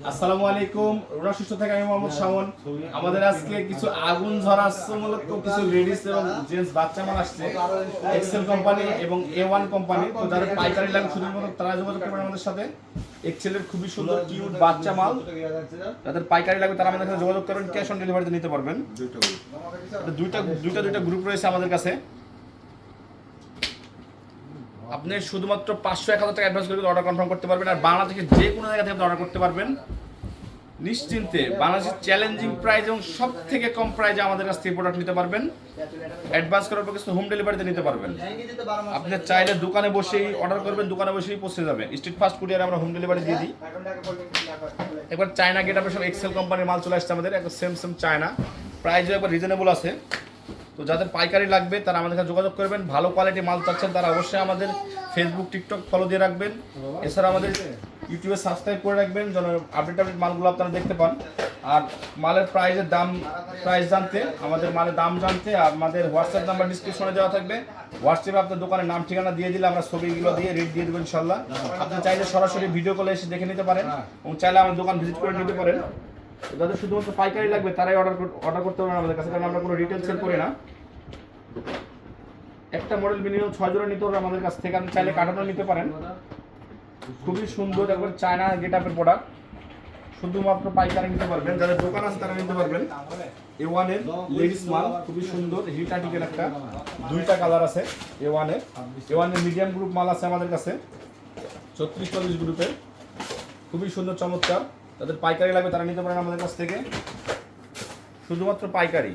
আসসালামু আলাইকুম। রোনা সুস্থ থেকে আমি মোহাম্মদ শাওন। আমাদের আজকে কিছু আগুন কিছু লেডিস এবং জেন্টস বাচ্চা মাল আসছে। এক্সেল কোম্পানি এবং এ ওয়ান কোম্পানি তো যাদের পাইকারি লাগবে শুধুমাত্র তারা যোগাযোগ করবেন আমাদের সাথে। এক্সেলের খুবই সুন্দর কিউট বাচ্চা মাল। যাদের পাইকারি লাগবে তারা আমাদের সাথে যোগাযোগ করবেন ক্যাশ অন ডেলিভারিতে নিতে পারবেন। দুইটা দুইটা দুইটা গ্রুপ রয়েছে আমাদের কাছে। আপনি শুধুমাত্র পাঁচশো এক হাজার টাকা অ্যাডভান্স করে অর্ডার কনফার্ম করতে পারবেন আর বাংলাদেশের যে কোনো জায়গা থেকে আপনি অর্ডার করতে পারবেন। নিশ্চিন্তে বাংলাদেশের চ্যালেঞ্জিং প্রাইস এবং সব থেকে কম প্রাইজে আমাদের কাছ থেকে প্রোডাক্ট নিতে পারবেন। অ্যাডভান্স করার পর কিছু হোম ডেলিভারিতে নিতে পারবেন। আপনি চাইলে দোকানে বসেই অর্ডার করবেন, দোকানে বসেই পৌঁছে যাবে। স্ট্রিট ফাস্ট কুরিয়ার আমরা হোম ডেলিভারি দিয়ে দিই। এবার চায়না গেট আপনার সব এক্সেল কোম্পানির মাল চলে আসছে আমাদের একবার সেম সেম চায়না প্রাইসও একবার রিজনেবল আছে। তো যাদের পাইকারি লাগবে তারা আমাদের সাথে যোগাযোগ করবেন। ভালো কোয়ালিটি মাল চাচ্ছেন তারা অবশ্যই আমাদের ফেসবুক টিকটক ফলো দিয়ে রাখবেন। এছাড়া আমাদের ইউটিউবে সাবস্ক্রাইব করে রাখবেন যেন আপডেট আপডেট মালগুলো আপনারা দেখতে পান। আর মালের প্রাইসের দাম প্রাইস জানতে আমাদের মালের দাম জানতে আমাদের হোয়াটসঅ্যাপ নাম্বার ডিসক্রিপশনে দেওয়া থাকবে। হোয়াটসঅ্যাপে আপনার দোকানের নাম ঠিকানা দিয়ে দিলে আমরা ছবিগুলো দিয়ে রেট দিয়ে দেবো ইনশাল্লাহ আপনি চাইলে সরাসরি ভিডিও কলে এসে দেখে নিতে পারেন এবং চাইলে আমার দোকান ভিজিট করে নিতে পারেন। যাদের শুধুমাত্র পাইকারি লাগবে, তারাই অর্ডার অর্ডার করতে পারেন আমাদের কাছে, কারণ আমরা কোনো রিটেল সেল করি না। একটা মডেল মিনিমাম ছয় জোড়া নিতে হবে আমাদের কাছ থেকে, আপনি চাইলে কাটানো নিতে পারেন। খুবই সুন্দর, একবার চায়না গেট আপের প্রোডাক্ট শুধুমাত্র পাইকারি নিতে পারবেন, যাদের দোকান আছে তারা নিতে পারবেন। এ ওয়ানের লেডিস মাল, খুবই সুন্দর, হিট আর্টিকেল একটা। দুইটা কালার আছে এ ওয়ানের এ ওয়ানের মিডিয়াম গ্রুপ মাল আছে আমাদের কাছে, ছত্রিশ চল্লিশ গ্রুপের খুবই সুন্দর, চমৎকার। তাদের পাইকারি লাগবে, তারা নিতে পারেন আমাদের কাছ থেকে। শুধুমাত্র পাইকারি।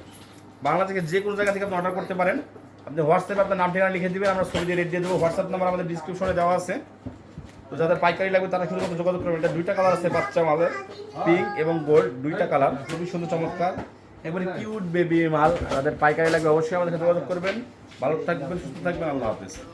বাংলা থেকে যে কোনো জায়গা থেকে আপনি অর্ডার করতে পারেন। আপনি হোয়াটসঅ্যাপে আপনার নাম, ঠিকানা লিখে দিবেন, আমরা ছবি দিয়ে রেট দিয়ে দেবো। হোয়াটসঅ্যাপ নাম্বার আমাদের ডিসক্রিপশনে দেওয়া আছে। তো যাদের পাইকারি লাগবে, তারা শুধুমাত্র যোগাযোগ করবেন। এটা দুইটা কালার আছে, বাচ্চা মালের। পিঙ্ক এবং গোল্ড দুইটা কালার খুবই সুন্দর, চমৎকার। এবারে কিউট বেবি মাল। যাদের পাইকারি লাগবে, অবশ্যই আমাদের যোগাযোগ করবেন। ভালো থাকবেন, সুস্থ থাকবেন। আল্লাহ হাফেজ।